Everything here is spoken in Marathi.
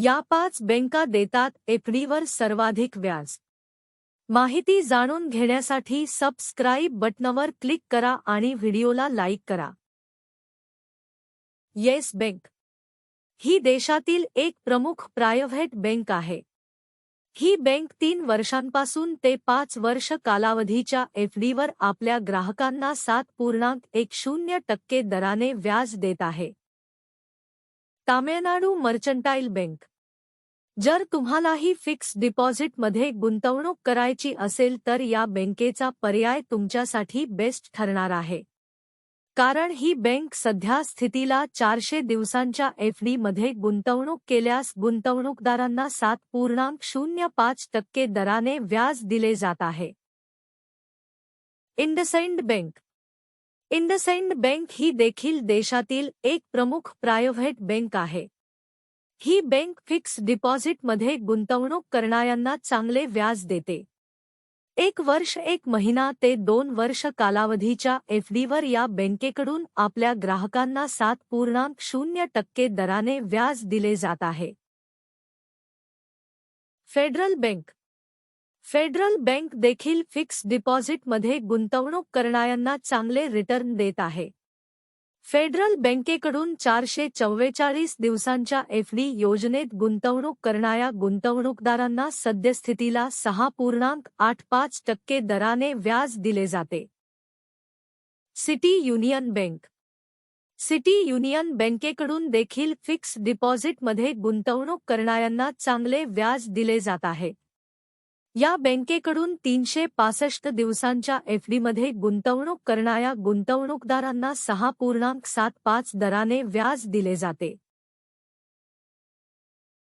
या पाच बँका देतात एफडीवर सर्वाधिक व्याज. माहिती जाणून घेण्यासाठी सबस्क्राईब बटनवर क्लिक करा आणि व्हिडिओला लाईक करा. Yes bank. ही देशातील एक प्रमुख प्रायव्हेट बँक आहे. ही बँक तीन वर्षांपासून ते पाच वर्ष कालावधीच्या एफडीवर आपल्या ग्राहकांना सात पूर्णांक एक शून्य टक्के दराने व्याज देत आहे. Tamil Nadu Mercantile Bank. जर तुम्हालाही फिक्स डिपॉझिटमध्ये गुंतवणूक करायची असेल तर या बँकेचा पर्याय तुमच्यासाठी बेस्ट ठरणार आहे. कारण ही बँक सध्या स्थितीला चारशे दिवसांच्या एफडी मध्ये गुंतवणूक केल्यास गुंतवणूकदारांना सात पूर्णांक शून्य पाच टक्के दराने व्याज दिले जात आहे. इंडसइंड बँक. इंडसइंड बँक ही देखील देशातील एक प्रमुख प्रायव्हेट बँक आहे. ही बँक फिक्स डिपॉझिटमध्ये गुंतवणूक करणाऱ्यांना चांगले व्याज देते. एक वर्ष, एक महिना ते दोन वर्ष कालावधीच्या एफडीवर या बँकेकडून आपल्या ग्राहकांना सात पूर्णांक शून्य टक्के दराने व्याज दिले जात आहे. फेडरल बँक फेडरल बँक देखील फिक्स डिपॉझिटमध्ये गुंतवणूक करणाऱ्यांना चांगले रिटर्न देत आहे. फेडरल बँकेकडून चारशे चव्वेचाळीस दिवसांच्या एफडी योजनेत गुंतवणूक करणाऱ्या गुंतवणूकदारांना सद्यस्थितीला सहा पूर्णांक आठ पाच टक्के दराने व्याज दिले जाते. City Union Bank. City Union बँकेकडून देखील फिक्स डिपॉझिटमध्ये गुंतवणूक करणाऱ्यांना चांगले व्याज दिले जात आहे. या बँकेकडून तीनशे पासष्ट दिवसांच्या एफडीमध्ये गुंतवणूक करणाऱ्या गुंतवणूकदारांना सहा पूर्णांक सात पाच दराने व्याज दिले जाते.